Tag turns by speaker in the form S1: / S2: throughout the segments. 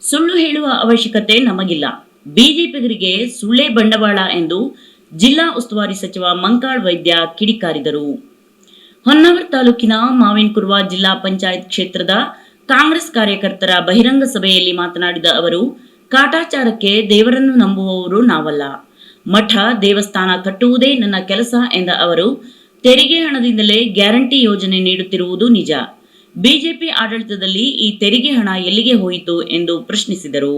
S1: ಸುಳ್ಳು ಹೇಳುವ ಅವಶ್ಯಕತೆ ನಮಗಿಲ್ಲ. ಬಿಜೆಪಿಗರಿಗೆ ಸುಳ್ಳೇ ಬಂಡವಾಳ ಎಂದು ಜಿಲ್ಲಾ ಉಸ್ತುವಾರಿ ಸಚಿವ ಮಂಕಾಳ್ ವೈದ್ಯ ಕಿಡಿಕಾರಿದರು. ಹೊನ್ನಾವರ ತಾಲೂಕಿನ ಮಾವಿನಕುರ್ವ ಜಿಲ್ಲಾ ಪಂಚಾಯತ್ ಕ್ಷೇತ್ರದ ಕಾಂಗ್ರೆಸ್ ಕಾರ್ಯಕರ್ತರ ಬಹಿರಂಗ ಸಭೆಯಲ್ಲಿ ಮಾತನಾಡಿದ ಅವರು, ಕಾಟಾಚಾರಕ್ಕೆ ದೇವರನ್ನು ನಂಬುವವರು ನಾವಲ್ಲ. ಮಠ, ದೇವಸ್ಥಾನ ಕಟ್ಟುವುದೇ ನನ್ನ ಕೆಲಸ ಎಂದ ಅವರು, ತೆರಿಗೆ ಹಣದಿಂದಲೇ ಗ್ಯಾರಂಟಿ ಯೋಜನೆ ನೀಡುತ್ತಿರುವುದು ನಿಜ. ಬಿಜೆಪಿ ಆಡಳಿತದಲ್ಲಿ ಈ ತೆರಿಗೆ ಹಣ ಎಲ್ಲಿಗೆ ಹೋಯಿತು ಎಂದು ಪ್ರಶ್ನಿಸಿದರು.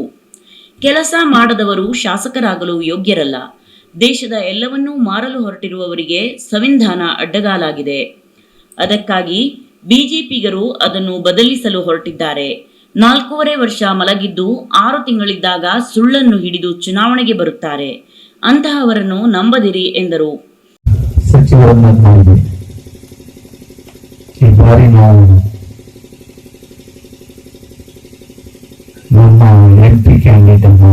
S1: ಕೆಲಸ ಮಾಡದವರು ಶಾಸಕರಾಗಲು ಯೋಗ್ಯರಲ್ಲ. ದೇಶದ ಎಲ್ಲವನ್ನೂ ಮಾರಲು ಹೊರಟಿರುವವರಿಗೆ ಸಂವಿಧಾನ ಅಡ್ಡಗಾಲಾಗಿದೆ. ಅದಕ್ಕಾಗಿ ಬಿಜೆಪಿಗರು ಅದನ್ನು ಬದಲಿಸಲು ಹೊರಟಿದ್ದಾರೆ. ನಾಲ್ಕೂವರೆ ವರ್ಷ ಮಲಗಿದ್ದು ಆರು ತಿಂಗಳಿದ್ದಾಗ ಸುಳ್ಳನ್ನು ಹಿಡಿದು ಚುನಾವಣೆಗೆ ಬರುತ್ತಾರೆ. ಅಂತಹವರನ್ನು ನಂಬದಿರಿ ಎಂದರು
S2: ಸಚಿವರನ್ನ ಮಾಡಿದೆ ಈ ಬಾರಿ ನಾವು ನಮ್ಮ ಎಂ ಪಿ ಕ್ಯಾಂಡಿಡೇಟ್ ಅನ್ನು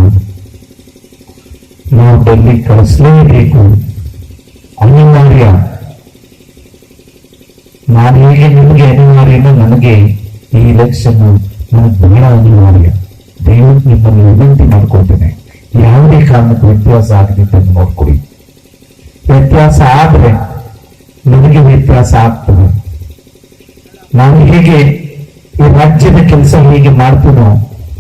S2: ನಾವು ಡೆಲ್ಲಿ ಕಳಿಸಲೇಬೇಕು. ಅನಿವಾರ್ಯ ನಾನು ಹೇಗೆ ನಿಮಗೆ ಅನಿವಾರ್ಯನೋ ನನಗೆ ಈ ಎಲೆಕ್ಷನ್ ನನಗೆ ಬಹಳ ಅನಿವಾರ್ಯ. ದಯವಿಟ್ಟು ನಿಮ್ಮನ್ನು ವಿನಂತಿ ಮಾಡ್ಕೊಳ್ತೇನೆ. ಯಾವುದೇ ಕಾರಣಕ್ಕೂ ವ್ಯತ್ಯಾಸ ಆಗದಿದ್ದನ್ನು ನೋಡ್ಕೊಡಿ ವ್ಯತ್ಯಾಸ ಆದ್ರೆ ನನಗೆ ವ್ಯತ್ಯಾಸ ಆಗ್ತದೆ. ನಾನು ಹೇಗೆ ಈ ರಾಜ್ಯದ ಕೆಲಸ ಹೇಗೆ ಮಾಡ್ತೀನೋ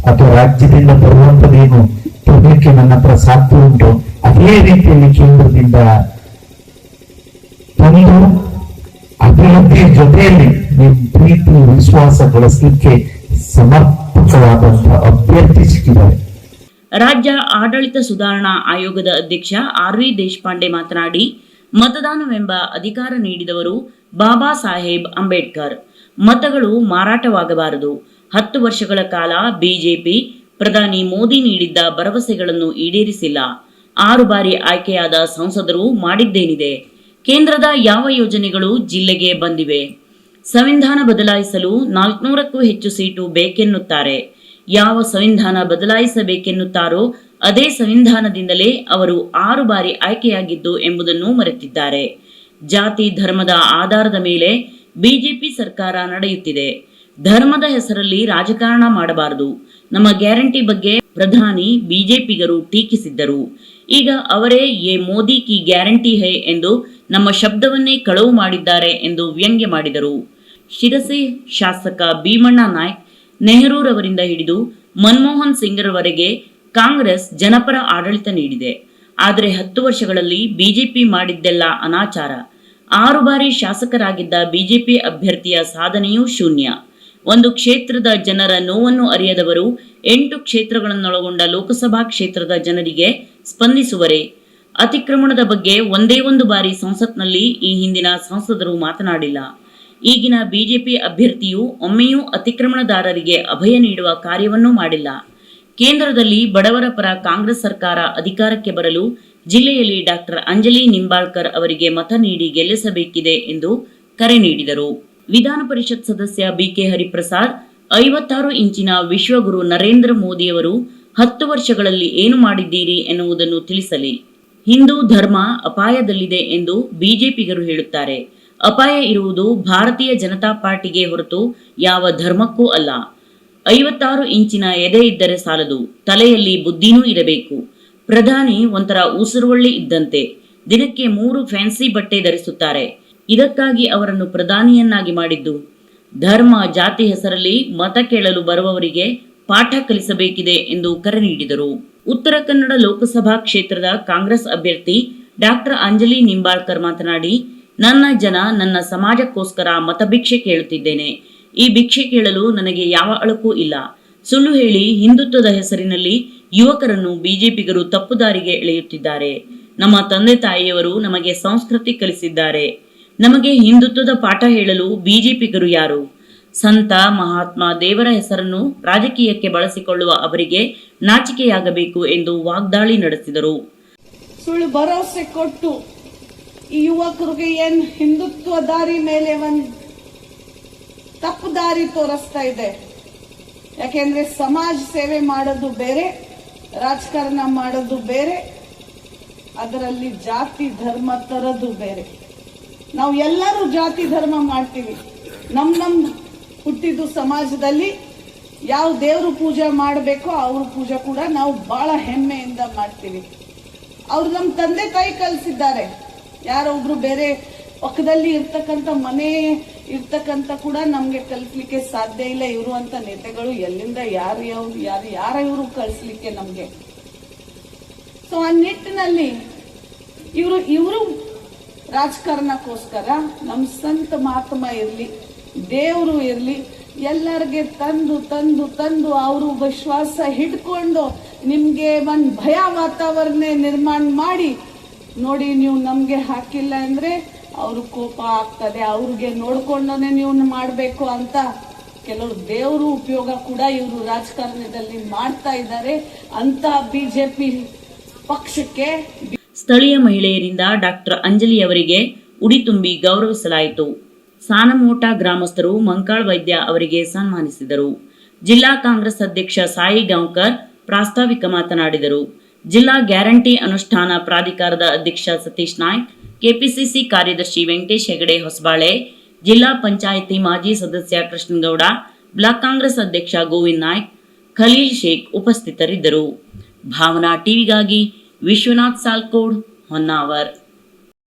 S2: ಅಥವಾ ರಾಜ್ಯದಿಂದ ಬರುವಂತದೇನು ತರಲಿಕ್ಕೆ ನನ್ನ ಹತ್ರ ಸಾಧ್ಯ ಉಂಟು. ಅದೇ ರೀತಿಯಲ್ಲಿ ಕೇಂದ್ರದಿಂದ ತಂದು ಅಭಿವೃದ್ಧಿಯ ಜೊತೆಯಲ್ಲಿ ನಿಮ್ಮ ಪ್ರೀತಿ, ವಿಶ್ವಾಸ ಗಳಿಸಲಿಕ್ಕೆ ಸಮರ್ಪಕವಾದಂತಹ ಅಭ್ಯರ್ಥಿ ಸಿಕ್ಕಿದ್ದಾರೆ.
S1: ರಾಜ್ಯ ಆಡಳಿತ ಸುಧಾರಣಾ ಆಯೋಗದ ಅಧ್ಯಕ್ಷ ಆರ್ ವಿ ದೇಶಪಾಂಡೆ ಮಾತನಾಡಿ, ಮತದಾನವೆಂಬ ಅಧಿಕಾರ ನೀಡಿದವರು ಬಾಬಾ ಸಾಹೇಬ್ ಅಂಬೇಡ್ಕರ್. ಮತಗಳು ಮಾರಾಟವಾಗಬಾರದು. ಹತ್ತು ವರ್ಷಗಳ ಕಾಲ ಬಿಜೆಪಿ ಪ್ರಧಾನಿ ಮೋದಿ ನೀಡಿದ್ದ ಭರವಸೆಗಳನ್ನು ಈಡೇರಿಸಿಲ್ಲ. ಆರು ಬಾರಿ ಆಯ್ಕೆಯಾದ ಸಂಸದರು ಮಾಡಿದ್ದೇನಿದೆ. ಕೇಂದ್ರದ ಯಾವ ಯೋಜನೆಗಳು ಜಿಲ್ಲೆಗೆ ಬಂದಿವೆ? ಸಂವಿಧಾನ ಬದಲಾಯಿಸಲು ನಾಲ್ಕುನೂರಕ್ಕೂ ಹೆಚ್ಚು ಸೀಟು ಬೇಕೆನ್ನುತ್ತಾರೆ. ಯಾವ ಸಂವಿಧಾನ ಬದಲಾಯಿಸಬೇಕೆನ್ನುತ್ತಾರೋ ಅದೇ ಸಂವಿಧಾನದಿಂದಲೇ ಅವರು ಆರು ಬಾರಿ ಆಯ್ಕೆಯಾಗಿದ್ದು ಎಂಬುದನ್ನು ಮರೆತಿದ್ದಾರೆ. ಜಾತಿ ಧರ್ಮದ ಆಧಾರದ ಮೇಲೆ ಬಿಜೆಪಿ ಸರ್ಕಾರ ನಡೆಯುತ್ತಿದೆ. ಧರ್ಮದ ಹೆಸರಲ್ಲಿ ರಾಜಕಾರಣ ಮಾಡಬಾರದು. ನಮ್ಮ ಗ್ಯಾರಂಟಿ ಬಗ್ಗೆ ಪ್ರಧಾನಿ ಬಿಜೆಪಿಗರು ಟೀಕಿಸಿದ್ದರು. ಈಗ ಅವರೇ ಯೇ ಮೋದಿ ಕಿ ಗ್ಯಾರಂಟಿ ಹೇ ಎಂದು ನಮ್ಮ ಶಬ್ದವನ್ನೇ ಕಳವು ಮಾಡಿದ್ದಾರೆ ಎಂದು ವ್ಯಂಗ್ಯ ಮಾಡಿದರು. ಶಿರಸಿ ಶಾಸಕ ಭೀಮಣ್ಣ ನಾಯ್ಕ್ ನೆಹರೂರವರಿಂದ ಹಿಡಿದು ಮನಮೋಹನ್ ಸಿಂಗ್ರವರೆಗೆ ಕಾಂಗ್ರೆಸ್ ಜನಪರ ಆಡಳಿತ ನೀಡಿದೆ. ಆದರೆ ಹತ್ತು ವರ್ಷಗಳಲ್ಲಿ ಬಿಜೆಪಿ ಮಾಡಿದ್ದೆಲ್ಲ ಅನಾಚಾರ. ಆರು ಬಾರಿ ಶಾಸಕರಾಗಿದ್ದ ಬಿಜೆಪಿ ಅಭ್ಯರ್ಥಿಯ ಸಾಧನೆಯೂ ಶೂನ್ಯ. ಒಂದು ಕ್ಷೇತ್ರದ ಜನರ ನೋವನ್ನು ಅರಿಯದವರು ಎಂಟು ಕ್ಷೇತ್ರಗಳನ್ನೊಳಗೊಂಡ ಲೋಕಸಭಾ ಕ್ಷೇತ್ರದ ಜನರಿಗೆ ಸ್ಪಂದಿಸುವರೆ. ಅತಿಕ್ರಮಣದ ಬಗ್ಗೆ ಒಂದೇ ಒಂದು ಬಾರಿ ಸಂಸತ್ನಲ್ಲಿ ಈ ಹಿಂದಿನ ಸಂಸದರು ಮಾತನಾಡಿಲ್ಲ. ಈಗಿನ ಬಿಜೆಪಿ ಅಭ್ಯರ್ಥಿಯು ಒಮ್ಮೆಯೂ ಅತಿಕ್ರಮಣದಾರರಿಗೆ ಅಭಯ ನೀಡುವ ಕಾರ್ಯವನ್ನೂ ಮಾಡಿಲ್ಲ. ಕೇಂದ್ರದಲ್ಲಿ ಬಡವರ ಪರ ಕಾಂಗ್ರೆಸ್ ಸರ್ಕಾರ ಅಧಿಕಾರಕ್ಕೆ ಬರಲು ಜಿಲ್ಲೆಯಲ್ಲಿ ಡಾಕ್ಟರ್ ಅಂಜಲಿ ನಿಂಬಾಳ್ಕರ್ ಅವರಿಗೆ ಮತ ನೀಡಿ ಗೆಲ್ಲಿಸಬೇಕಿದೆ ಎಂದು ಕರೆ ನೀಡಿದರು. ವಿಧಾನ ಪರಿಷತ್ ಸದಸ್ಯ ಬಿಕೆ ಹರಿಪ್ರಸಾದ್, ಐವತ್ತಾರು ಇಂಚಿನ ವಿಶ್ವಗುರು ನರೇಂದ್ರ ಮೋದಿಯವರು ಹತ್ತು ವರ್ಷಗಳಲ್ಲಿ ಏನು ಮಾಡಿದ್ದೀರಿ ಎನ್ನುವುದನ್ನು ತಿಳಿಸಲಿ. ಹಿಂದೂ ಧರ್ಮ ಅಪಾಯದಲ್ಲಿದೆ ಎಂದು ಬಿಜೆಪಿಗರು ಹೇಳುತ್ತಾರೆ. ಅಪಾಯ ಇರುವುದು ಭಾರತೀಯ ಜನತಾ ಪಾರ್ಟಿಗೆ ಹೊರತು ಯಾವ ಧರ್ಮಕ್ಕೂ ಅಲ್ಲ. ಐವತ್ತಾರು ಇಂಚಿನ ಎದೆ ಇದ್ದರೆ ಸಾಲದು, ತಲೆಯಲ್ಲಿ ಬುದ್ಧಿನೂ ಇರಬೇಕು. ಪ್ರಧಾನಿ ಒಂಥರ ಉಸಿರುವಳ್ಳಿ ಇದ್ದಂತೆ, ದಿನಕ್ಕೆ ಮೂರು ಫ್ಯಾನ್ಸಿ ಬಟ್ಟೆ ಧರಿಸುತ್ತಾರೆ. ಇದಕ್ಕಾಗಿ ಅವರನ್ನು ಪ್ರಧಾನಿಯನ್ನಾಗಿ ಮಾಡಿದ್ದು. ಧರ್ಮ ಜಾತಿ ಹೆಸರಲ್ಲಿ ಮತ ಕೇಳಲು ಬರುವವರಿಗೆ ಪಾಠ ಕಲಿಸಬೇಕಿದೆ ಎಂದು ಕರೆ ನೀಡಿದರು. ಉತ್ತರ ಕನ್ನಡ ಲೋಕಸಭಾ ಕ್ಷೇತ್ರದ ಕಾಂಗ್ರೆಸ್ ಅಭ್ಯರ್ಥಿ ಡಾಕ್ಟರ್ ಅಂಜಲಿ ನಿಂಬಾಳ್ಕರ್ ಮಾತನಾಡಿ, ನನ್ನ ಜನ ನನ್ನ ಸಮಾಜಕ್ಕೋಸ್ಕರ ಮತಭಿಕ್ಷೆ ಕೇಳುತ್ತಿದ್ದೇನೆ. ಈ ಭಿಕ್ಷೆ ಕೇಳಲು ನನಗೆ ಯಾವ ಅಳಕೂ ಇಲ್ಲ. ಸುಳ್ಳು ಹೇಳಿ ಹಿಂದುತ್ವದ ಹೆಸರಿನಲ್ಲಿ ಯುವಕರನ್ನು ಬಿಜೆಪಿಗರು ತಪ್ಪು ದಾರಿಗೆ ಎಳೆಯುತ್ತಿದ್ದಾರೆ. ನಮ್ಮ ತಂದೆ ತಾಯಿಯವರು ನಮಗೆ ಸಂಸ್ಕೃತಿ ಕಲಿಸಿದ್ದಾರೆ. ನಮಗೆ ಹಿಂದುತ್ವದ ಪಾಠ ಹೇಳಲು ಬಿಜೆಪಿಗರು ಯಾರು? ಸಂತ ಮಹಾತ್ಮ ದೇವರ ಹೆಸರನ್ನು ರಾಜಕೀಯಕ್ಕೆ ಬಳಸಿಕೊಳ್ಳುವ ಅವರಿಗೆ ನಾಚಿಕೆಯಾಗಬೇಕು ಎಂದು ವಾಗ್ದಾಳಿ ನಡೆಸಿದರು.
S3: ಸುಳ್ಳು ಭರವಸೆ ಕೊಟ್ಟು ಈ ಯುವಕರಿಗೆ ಏನ್ ಹಿಂದುತ್ವ ದಾರಿ ಮೇಲೆ ಒಂದು ತಪ್ಪು ದಾರಿ ತೋರಿಸ್ತಾ ಇದೆ. ಯಾಕೆಂದ್ರೆ ಸಮಾಜ ಸೇವೆ ಮಾಡೋದು ಬೇರೆ, ರಾಜಕಾರಣ ಮಾಡೋದು ಬೇರೆ, ಅದರಲ್ಲಿ ಜಾತಿ, ಧರ್ಮ ತರೋದು ಬೇರೆ. ನಾವು ಎಲ್ಲರೂ ಜಾತಿ ಧರ್ಮ ಮಾಡ್ತೀವಿ. ನಮ್ಮ ನಮ್ಮ ಹುಟ್ಟಿದ್ದು ಸಮಾಜದಲ್ಲಿ ಯಾವ ದೇವರು ಪೂಜೆ ಮಾಡಬೇಕೋ ಅವ್ರ ಪೂಜೆ ಕೂಡ ನಾವು ಬಹಳ ಹೆಮ್ಮೆಯಿಂದ ಮಾಡ್ತೀವಿ. ಅವ್ರು ನಮ್ಮ ತಂದೆ ತಾಯಿ ಕಲಿಸಿದ್ದಾರೆ. ಯಾರೋ ಬೇರೆ ಪಕ್ಕದಲ್ಲಿ ಇರ್ತಕ್ಕಂಥ ಮನೆ ಇರ್ತಕ್ಕಂಥ ಕೂಡ ನಮಗೆ ಕಲಿಸ್ಲಿಕ್ಕೆ ಸಾಧ್ಯ ಇಲ್ಲ. ಇವರು ಅಂತ ನೇತೆಗಳು ಎಲ್ಲಿಂದ ಯಾರು ಯಾವ ಯಾರು ಯಾರ ಇವರು ಕಳಿಸ್ಲಿಕ್ಕೆ ನಮಗೆ? ಸೊ ಆ ನಿಟ್ಟಿನಲ್ಲಿ ಇವರು ಇವರು ರಾಜಕಾರಣಕ್ಕೋಸ್ಕರ ನಮ್ಮ ಸಂತ ಮಹಾತ್ಮ ಇರಲಿ, ದೇವರು ಇರಲಿ, ಎಲ್ಲರಿಗೆ ತಂದು ತಂದು ತಂದು ಅವರು ವಿಶ್ವಾಸ ಹಿಡ್ಕೊಂಡು ನಿಮಗೆ ಒಂದು ಭಯ ವಾತಾವರಣ ನಿರ್ಮಾಣ ಮಾಡಿ, ನೋಡಿ ನೀವು ನಮಗೆ ಹಾಕಿಲ್ಲ ಅಂದ್ರೆ ಅವ್ರ ಕೋಪ ಆಗ್ತದೆ, ಅವ್ರಿಗೆ ನೋಡ್ಕೊಂಡೇ ನೀವು ಮಾಡಬೇಕು ಅಂತ ಕೆಲವರು ದೇವರು ಉಪಯೋಗ ಕೂಡ ಇವರು ರಾಜಕಾರಣದಲ್ಲಿ ಮಾಡ್ತಾ ಇದ್ದಾರೆ. ಅಂತ ಬಿಜೆಪಿ ಪಕ್ಷಕ್ಕೆ
S1: ಸ್ಥಳೀಯ ಮಹಿಳೆಯರಿಂದ ಡಾಕ್ಟರ್ ಅಂಜಲಿ ಅವರಿಗೆ ಉಡಿ ತುಂಬಿ ಗೌರವಿಸಲಾಯಿತು. ಸಾನಮೋಟ ಗ್ರಾಮಸ್ಥರು ಮಂಕಾಳ್ ವೈದ್ಯ ಅವರಿಗೆ ಸನ್ಮಾನಿಸಿದರು. ಜಿಲ್ಲಾ ಕಾಂಗ್ರೆಸ್ ಅಧ್ಯಕ್ಷ ಸಾಯಿ ಗಾಂವ್ಕರ್ ಪ್ರಾಸ್ತಾವಿಕ ಮಾತನಾಡಿದರು. ಜಿಲ್ಲಾ ಗ್ಯಾರಂಟಿ ಅನುಷ್ಠಾನ ಪ್ರಾಧಿಕಾರದ ಅಧ್ಯಕ್ಷ ಸತೀಶ್ ನಾಯ್ಕ್, ಕೆಪಿಸಿಸಿ ಕಾರ್ಯದರ್ಶಿ ವೆಂಕಟೇಶ್ ಹೆಗಡೆ ಹೊಸಬಾಳೆ, ಜಿಲ್ಲಾ ಪಂಚಾಯಿತಿ ಮಾಜಿ ಸದಸ್ಯ ಕೃಷ್ಣಗೌಡ, ಬ್ಲಾಕ್ ಕಾಂಗ್ರೆಸ್ ಅಧ್ಯಕ್ಷ ಗೋವಿಂದ್ ನಾಯ್ಕ್, ಖಲೀಲ್ ಶೇಖ್ ಉಪಸ್ಥಿತರಿದ್ದರು. ಭಾವನಾ ಟಿವಿಗಾಗಿ વિશ્વનાથ સાલકોડ હોનાવર